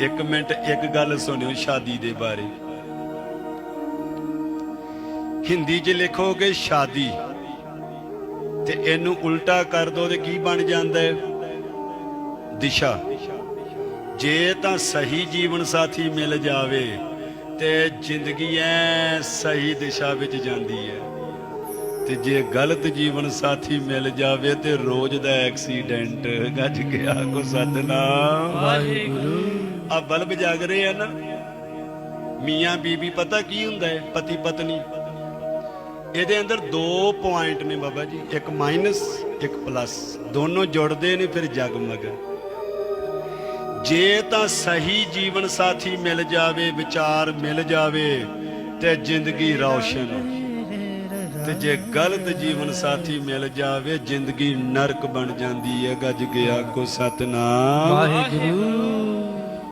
ਇੱਕ ਮਿੰਟ, ਇੱਕ ਗੱਲ ਸੁਣਿਓ ਸ਼ਾਦੀ ਦੇ ਬਾਰੇ। ਹਿੰਦੀ 'ਚ ਲਿਖੋਗੇ ਸ਼ਾਦੀ। ਤੇ ਇਹਨੂੰ ਉਲਟਾ ਕਰ ਦੋ ਤੇ ਕੀ ਬਣ ਜਾਂਦਾ ਹੈ? ਦਿਸ਼ਾ। ਜੇ ਤਾਂ ਸਹੀ ਜੀਵਨ ਸਾਥੀ ਮਿਲ ਜਾਵੇ, ਤੇ ਜ਼ਿੰਦਗੀ ਐ ਸਹੀ ਦਿਸ਼ਾ ਵਿੱਚ ਜਾਂਦੀ ਹੈ। ਤੇ ਜੇ ਗਲਤ ਜੀਵਨ ਸਾਥੀ ਮਿਲ ਜਾਵੇ ਤੇ ਰੋਜ਼ ਦਾ ਐਕਸੀਡੈਂਟ, ਗੱਜ ਗਿਆ ਕੋ ਸਤਨਾਮ। ਵਾਹਿਗੁਰੂ। ਆ ਬਲਬ ਜਗ ਰਹੇ ਆ ਨਾ। ਮੀਆਂ ਬੀਬੀ ਪਤਾ ਕੀ ਹੁੰਦਾ ਹੈ? ਪਤੀ ਪਤਨੀ। ਇਹਦੇ ਅੰਦਰ ਦੋ ਪੁਆਇੰਟ ਨੇ ਬਾਬਾ ਜੀ। ਇੱਕ ਮਾਈਨਸ ਇੱਕ ਪਲੱਸ ਦੋਨੋਂ ਜੁੜਦੇ ਨੇ ਫਿਰ ਜਗਮਗ ਜੇ ਤਾਂ ਸਹੀ ਜੀਵਨ ਸਾਥੀ ਮਿਲ ਜਾਵੇ, ਵਿਚਾਰ ਮਿਲ ਜਾਵੇ, ਤੇ ਜ਼ਿੰਦਗੀ ਰੌਸ਼ਨ ਤੇ ਜੇ ਗਲਤ ਜੀਵਨ ਸਾਥੀ ਮਿਲ ਜਾਵੇ, ਜ਼ਿੰਦਗੀ ਨਰਕ ਬਣ ਜਾਂਦੀ ਹੈ। ਗੱਜ ਗਿਆ ਕੋ ਸਤਨਾਮ। ਵਾਹਿਗੁਰੂ।